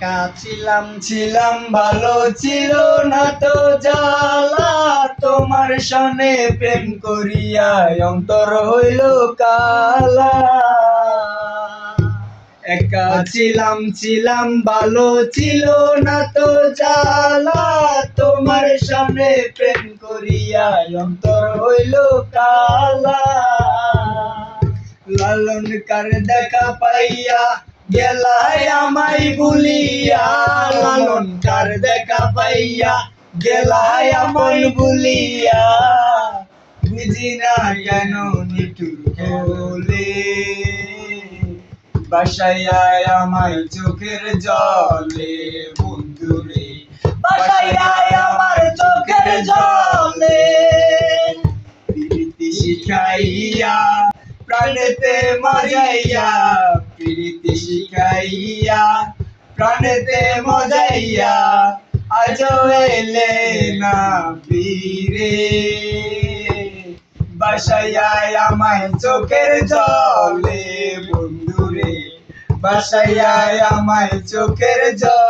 একা ছিলাম ছিলাম, ভালো ছিল না তো জ্বালা। তোমার সনে প্রেম করিয়া অন্তর হইল কালা। একা ছিলাম ছিলাম, ভালো ছিল না তো জ্বালা। তোমার সামনে প্রেম করিয়া অন্তর হইল কালা। লালন কার দেখা পাইয়া গেলাই আমায় ভুলিয়া লালন কার দেখা পাইয়া গেলাই আমায় ভুলিয়া বুঝি না কেন নিটুর হলে বাসায় আমার চোখের জলে, বন্ধুরে, বাসায় আয় আমার চোখের জলে। শিখাইয়া প্রাণেতে প্রীতি শিখাইয়া প্রাণেতে মজাইয়া আজ এলে না বীরে বাসায় আমায় চোখের জলে, বন্ধুরে। বাসায় আমায় চোখের জলে